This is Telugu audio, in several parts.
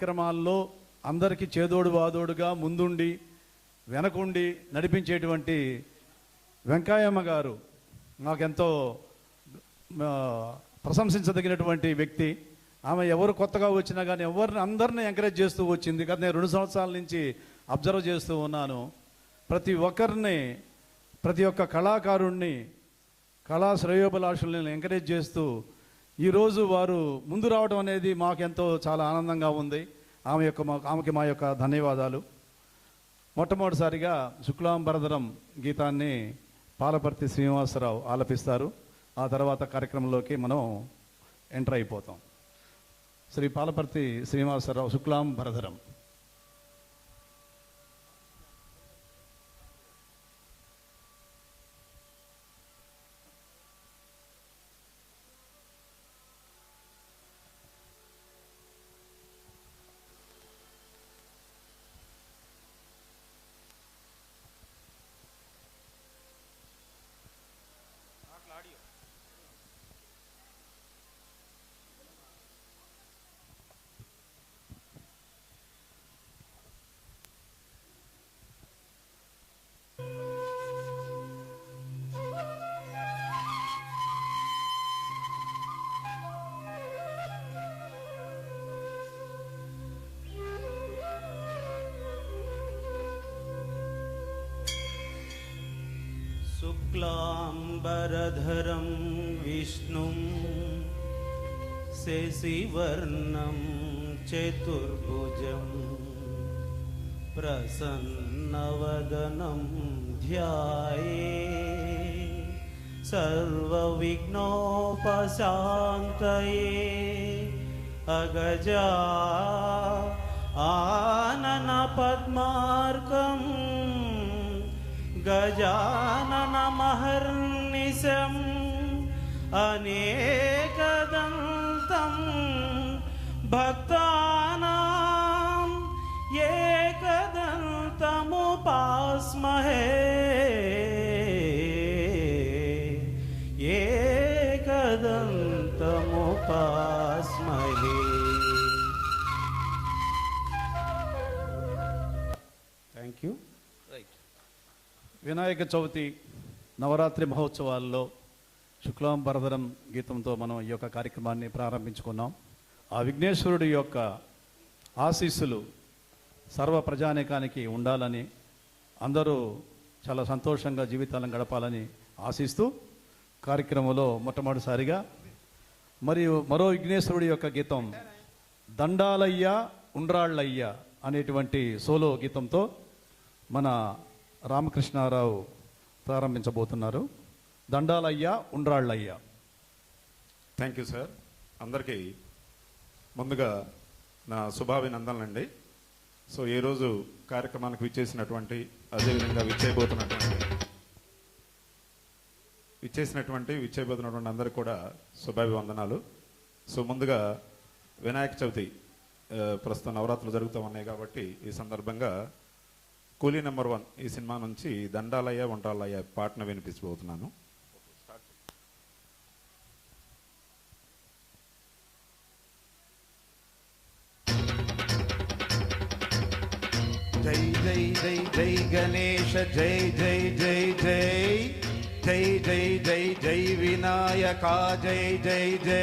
కార్యక్రమాల్లో అందరికీ చేదోడు వాదోడుగా ముందుండి వెనకుండి నడిపించేటువంటి వెంకాయమ్మ గారు నాకెంతో ప్రశంసించదగినటువంటి వ్యక్తి. ఆమె ఎవరు కొత్తగా వచ్చినా కానీ ఎవరిని అందరిని ఎంకరేజ్ చేస్తూ వచ్చింది. గత నేను రెండు సంవత్సరాల నుంచి అబ్జర్వ్ చేస్తూ ఉన్నాను. ప్రతి ఒక్కరిని ప్రతి ఒక్క కళాకారుణ్ణి కళా శ్రేయోభిలాషుల్ని ఎంకరేజ్ చేస్తూ ఈరోజు వారు ముందు రావడం అనేది మాకెంతో చాలా ఆనందంగా ఉంది. ఆమె యొక్క మా ఆమెకి మా యొక్క ధన్యవాదాలు. మొట్టమొదటిసారిగా శుక్లాంబరధరం గీతాన్ని పాలపర్తి శ్రీనివాసరావు ఆలపిస్తారు. ఆ తర్వాత కార్యక్రమంలోకి మనం ఎంటర్ అయిపోతాం. శ్రీ పాలపర్తి శ్రీనివాసరావు శుక్లాంబరధరం. शुक्लाम्बरधरं विष्णुं शशिवर्णं चतुर्भुजं प्रसन्नवदनं ध्याये सर्वविघ्नोपशान्तये अगजा आननपद्मार्कम् गजाननमहर्निशम् अनेकदन्तं भक्तानां एकदन्तमुपास्महे एकदन्तमुपास्महे। వినాయక చవితి నవరాత్రి మహోత్సవాల్లో శుక్లాం భరదరం గీతంతో మనం ఈ యొక్క కార్యక్రమాన్ని ప్రారంభించుకున్నాం. ఆ విఘ్నేశ్వరుడి యొక్క ఆశీస్సులు సర్వ ప్రజానేకానికి ఉండాలని అందరూ చాలా సంతోషంగా జీవితాలను గడపాలని ఆశిస్తూ కార్యక్రమంలో మొట్టమొదటిసారిగా మరియు మరో విఘ్నేశ్వరుడి యొక్క గీతం దండాలయ్య ఉండ్రాళ్ళయ్య అనేటువంటి సోలో గీతంతో మన రామకృష్ణారావు ప్రారంభించబోతున్నారు. దండాలయ్య ఉండ్రాళ్ళయ్య. థ్యాంక్ యూ సార్ అందరికీ ముందుగా నా శుభాభినందనలండి. సో ఈరోజు కార్యక్రమానికి విచ్చేసినటువంటి అదేవిధంగా విచ్చేయబోతున్నటువంటి విచ్చేసినటువంటి విచ్చేయబోతున్నటువంటి అందరికీ కూడా శుభాభివందనాలు. సో ముందుగా వినాయక చవితి ప్రస్తుతం నవరాత్రులు జరుగుతూ ఉన్నాయి కాబట్టి ఈ సందర్భంగా కూలీ నెంబర్ వన్ ఈ సినిమా నుంచి దండాలయ్య వంటాలయ్య పాటను వినిపించబోతున్నాను. జై జై జై జై గణేష జై జై జై జై. జై జై జై జై వినాయక జై జై జై.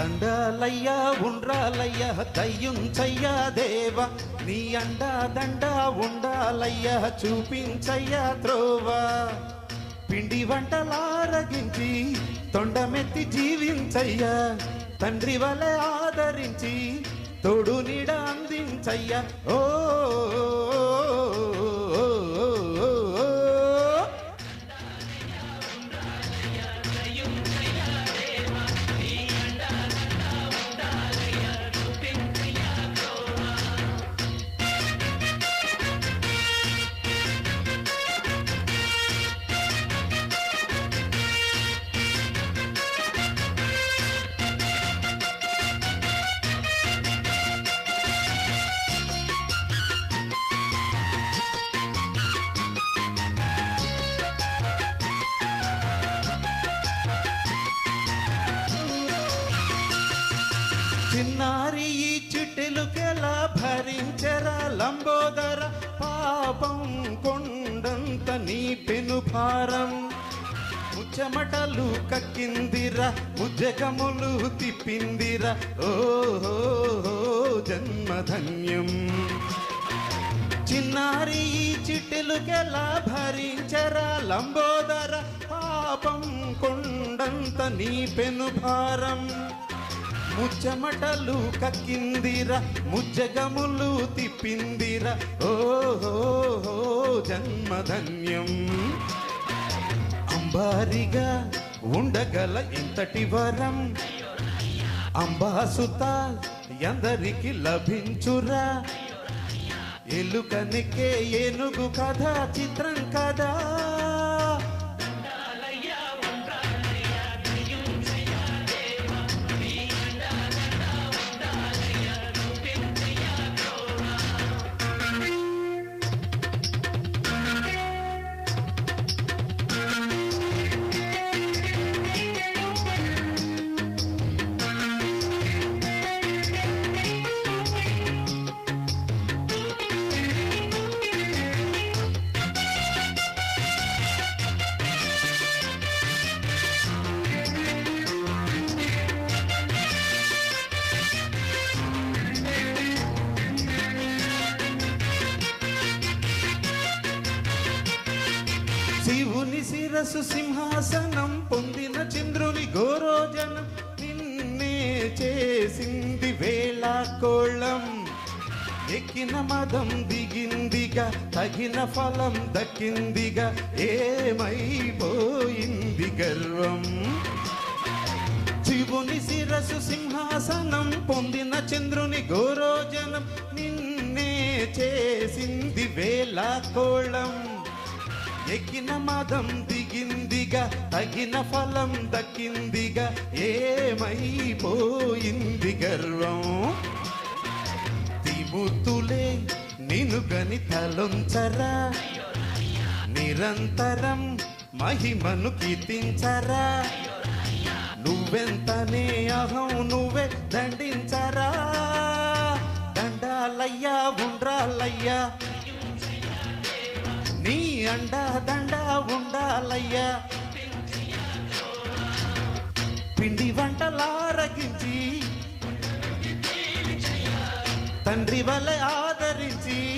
దండాలయ్యా ఉండ్రాలయ్యా దయ్యుంచయ్యా దేవ. నీ అండా దండా ఉండాలయ్యా చూపించయ్యా త్రోవ. పిండి వంటలారగించి తొండమెత్తి జీవించయ్యా. తండ్రి వలె ఆదరించి తోడు నీడ అందించయ్యా. ఓ, చెమటలు కక్కిందిరా ఉద్యగములు తిప్పిందిరా. ఓహో జన్మధన్యం. చిన్నారి ఈ చిట్టెలుకెలా భరించరా లంబోదర పాపం కొండంత నీ పెను భారం. ముచ్చమటలు కక్కిందిరా ముజ్జగములు తిప్పిందిరా. ఓహో జన్మధన్యం. అంబారిగా ఉండగల ఇంతటి వరం. అంబాసుత ఎందరికి లభించురా. ఎలుకనికే ఏనుగు కథ చిత్రం కదా చేసింది వేళ కోళం ఎక్కిన మదం దిగిందిగా తగిన ఫలం దక్కిందిగా ఏమైపోయింది గర్వం? శివుని శిరసు సింహాసనం పొందిన చంద్రుని గోరోజనం నిన్నే చేసింది వేళ కోళం ఎక్కిన మదం దిగిందిగా తగిన ఫలం దక్కిందిగా ఏమైపోయింది గర్వం? తిమూర్తులే నిను గని తలొంచరా నిరంతరం మహిమను కీర్తించరా? నువ్వెంతనే అహం నువ్వే దండించరా? దండాలయ్యా ఉండ్రాలయ్యా అండ దండ ఉండాలయ్యా. పిండి వంటలారగించి తండ్రి వల్ల ఆదరించి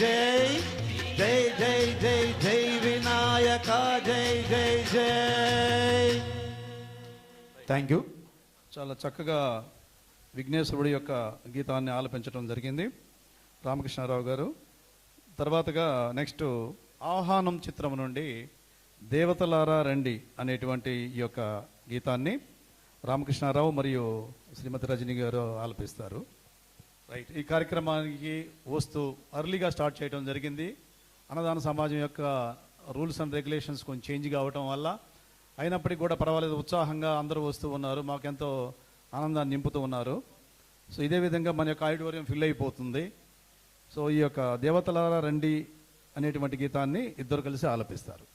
జై జై జై జై జై జై వినాయక జై జై జై. థ్యాంక్ యూ చాలా చక్కగా విఘ్నేశ్వరుడి యొక్క గీతాన్ని ఆలపించడం జరిగింది. రామకృష్ణారావు గారు తర్వాతగా నెక్స్ట్ ఆహ్వానం చిత్రం నుండి దేవతలారా రండి అనేటువంటి ఈ యొక్క గీతాన్ని రామకృష్ణారావు మరియు శ్రీమతి రజని గారు ఆలపిస్తారు. రైట్ ఈ కార్యక్రమానికి వస్తూ అర్లీగా స్టార్ట్ చేయడం జరిగింది. అన్నదాన సమాజం యొక్క రూల్స్ అండ్ రెగ్యులేషన్స్ కొంచెం చేంజ్ కావటం వల్ల అయినప్పటికీ కూడా పర్వాలేదు ఉత్సాహంగా అందరూ వస్తూ ఉన్నారు. మాకెంతో ఆనందాన్ని నింపుతూ ఉన్నారు. సో ఇదే విధంగా మన యొక్క ఆడిటోరియం ఫిల్ అయిపోతుంది. సో ఈ యొక్క దేవతలారా రండి అనేటువంటి గీతాన్ని ఇద్దరు కలిసి ఆలపిస్తారు.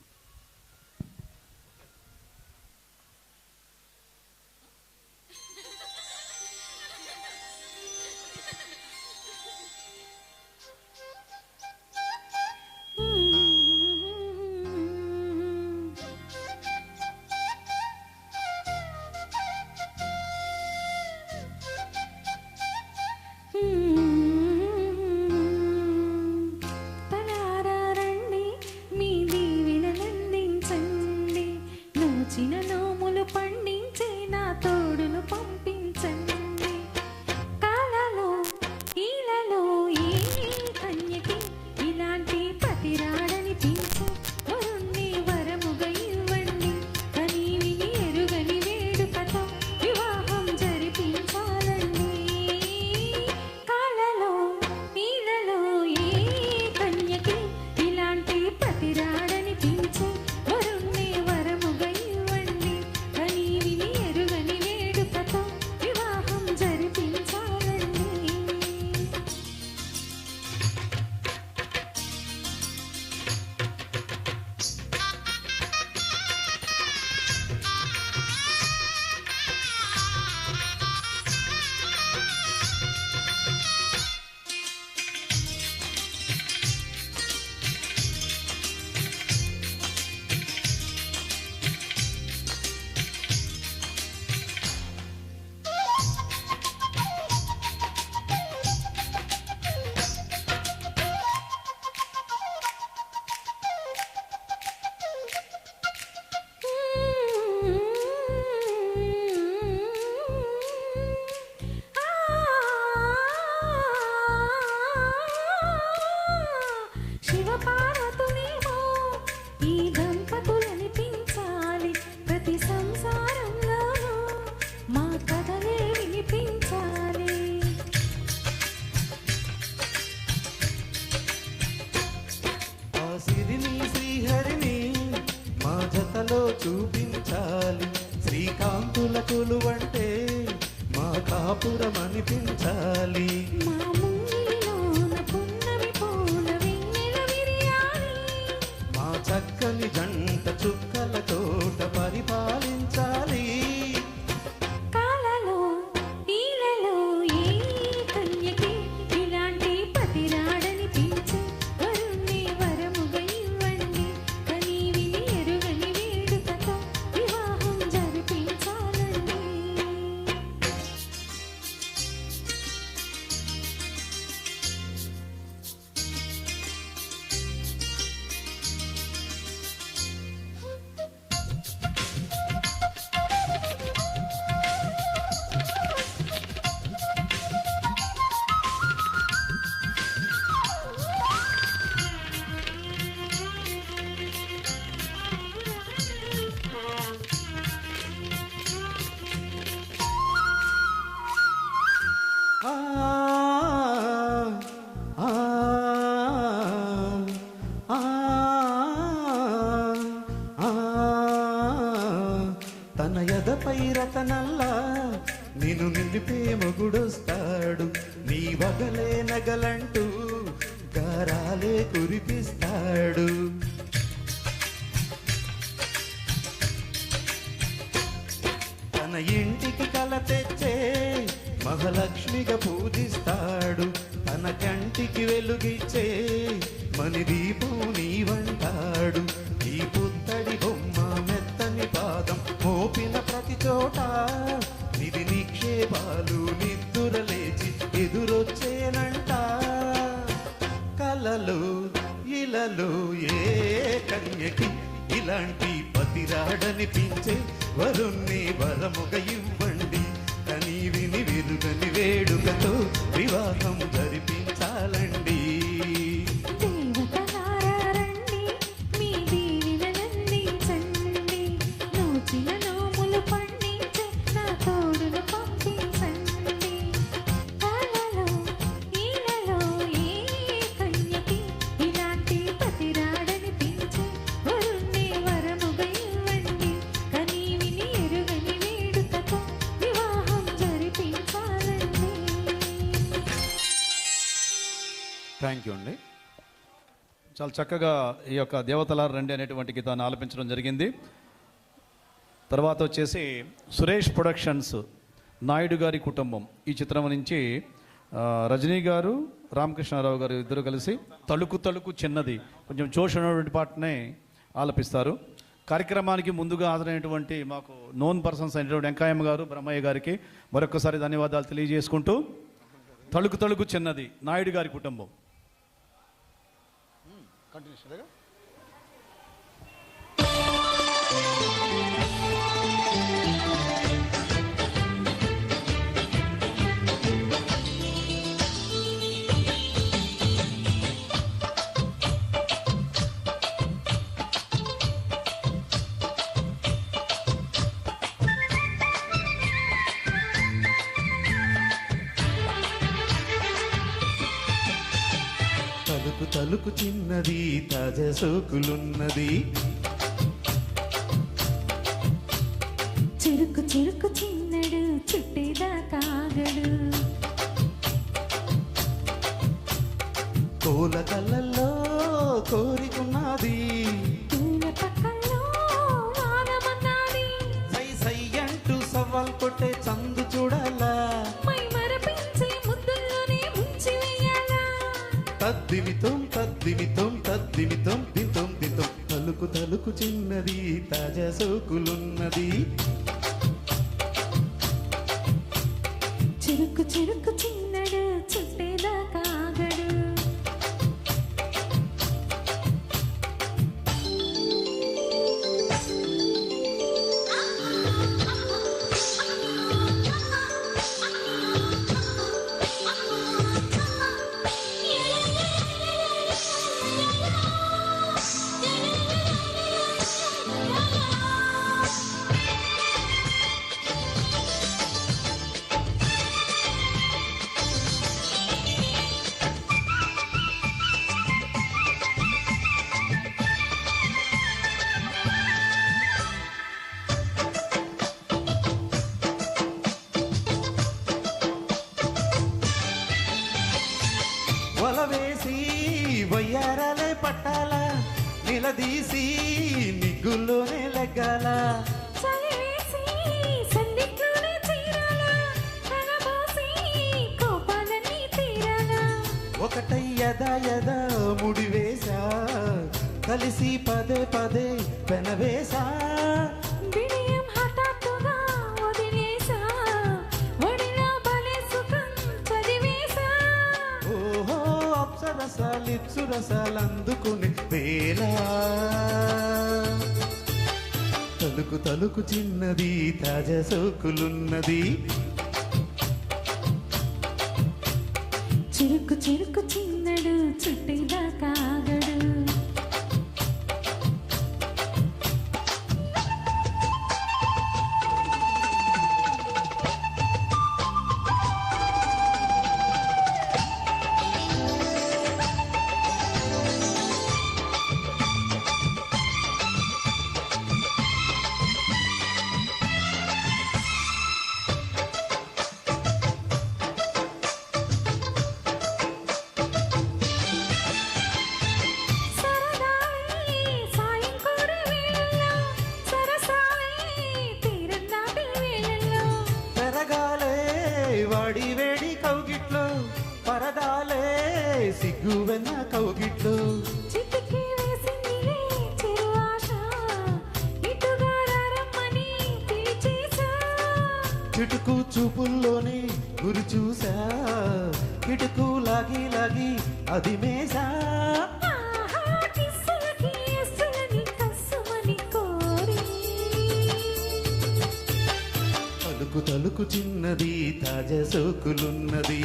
మా కథనే వినిపించాలి. ఆ సిరిని శ్రీహరిని మా జతలో చూపించాలి. శ్రీకాంతుల కొలువంటే మా కాపురం అనిపించాలి మా రతనల్లా నిన్ను నిలిపే మొగుడొస్తాడు. నీ వగలే నగలంటూ గారాలే కురిపిస్తాడు. తన ఇంటికి కల తెచ్చే మహాలక్ష్మిగా పూజిస్తాడు. తన కంటికి వెలుగిచ్చే మని దీపం నీవంట ఇలలో ఏ కన్యకి ఇలాంటి పతిరాడనిపించే వరుణ్ణి వరముగ ఇవ్వండి. కని విని వెలుగని వేడుకతో వివాహం జరిపి థ్యాంక్ యూ అండి. చాలా చక్కగా ఈ యొక్క దేవతల రండి అనేటువంటి గీతాన్ని ఆలపించడం జరిగింది. తర్వాత వచ్చేసి సురేష్ ప్రొడక్షన్స్ నాయుడు గారి కుటుంబం. ఈ చిత్రం నుంచి రజనీ గారు రామకృష్ణారావు గారు ఇద్దరు కలిసి తలుకు తలుకు చిన్నది కొంచెం జోష్ ఉన్నటువంటి పాటనే ఆలపిస్తారు. కార్యక్రమానికి ముందుగా హాజరైనటువంటి మాకు నోన్ పర్సన్స్ అయినటువంటి వెంకాయమ్మ గారు బ్రహ్మయ్య గారికి మరొకసారి ధన్యవాదాలు తెలియజేసుకుంటూ తలుకు తలుకు చిన్నది నాయుడు గారి కుటుంబం. తలుకు తలుకు చిన్నది తాజా సోకులున్నది. తద్దిమితం తద్దిమితం తద్దిమితం దితం దితం. తలుకు తలుకు చిన్నది తాజా సోకులున్నది. చిరుకు చిరుకు రసాలందుకుని వేళ. తలుకు తలుకు చిన్నది తాజా సోకులున్నది. తలుకు చిన్నది తాజా సోకులున్నది.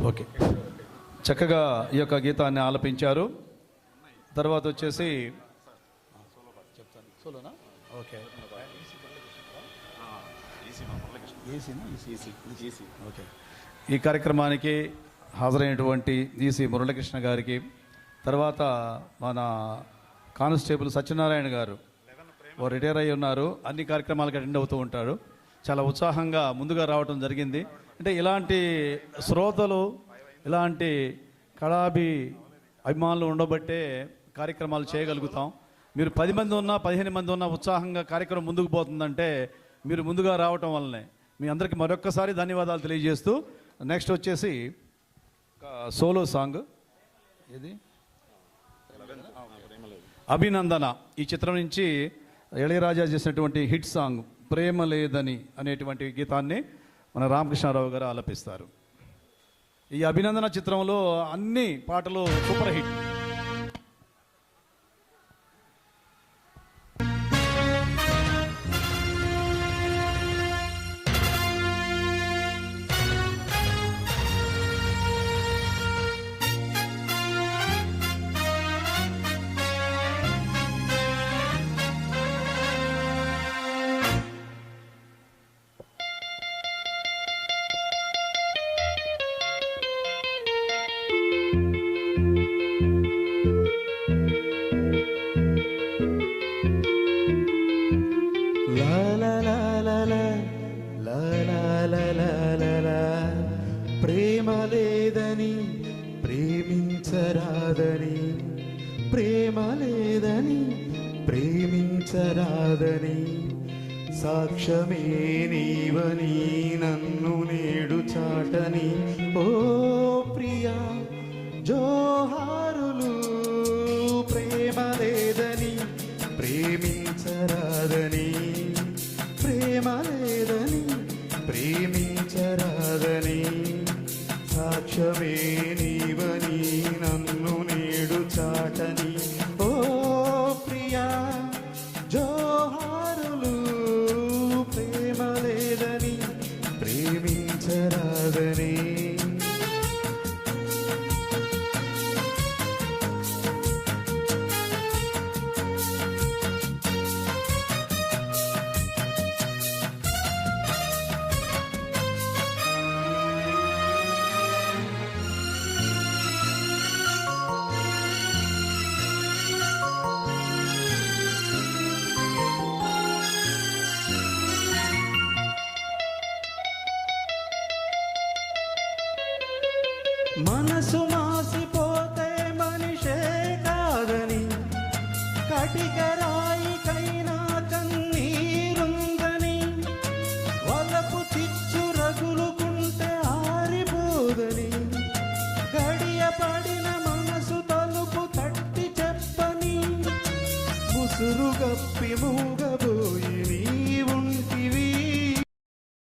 ఓకే. చక్కగా ఈ యొక్క గీతాన్ని ఆలపించారు. తర్వాత వచ్చేసి చెప్తాను సోలోనా? ఓకే. ఓకే. ఈ కార్యక్రమానికి హాజరైనటువంటి ఈసీ మురళీకృష్ణ గారికి తర్వాత మన కానిస్టేబుల్ సత్యనారాయణ గారు ఓ రిటైర్ అయి ఉన్నారు. అన్ని కార్యక్రమాలకు అటెండ్ అవుతూ ఉంటారు. చాలా ఉత్సాహంగా ముందుగా రావటం జరిగింది. అంటే ఇలాంటి శ్రోతలు ఇలాంటి కళాభి అభిమానులు ఉండబట్టే కార్యక్రమాలు చేయగలుగుతాం. మీరు పది మంది ఉన్నా పదిహేను మంది ఉన్నా ఉత్సాహంగా కార్యక్రమం ముందుకు పోతుందంటే మీరు ముందుగా రావటం వల్లనే. మీ అందరికీ మరొక్కసారి ధన్యవాదాలు తెలియజేస్తూ నెక్స్ట్ వచ్చేసి సోలో సాంగ్. ఇది అభినందన. ఈ చిత్రం నుంచి ఇళయరాజా చేసినటువంటి హిట్ సాంగ్ ప్రేమ లేదని అనేటువంటి గీతాన్ని మన రామకృష్ణారావు గారు ఆలపిస్తారు. ఈ అభినందన చిత్రంలో అన్ని పాటలు సూపర్ హిట్.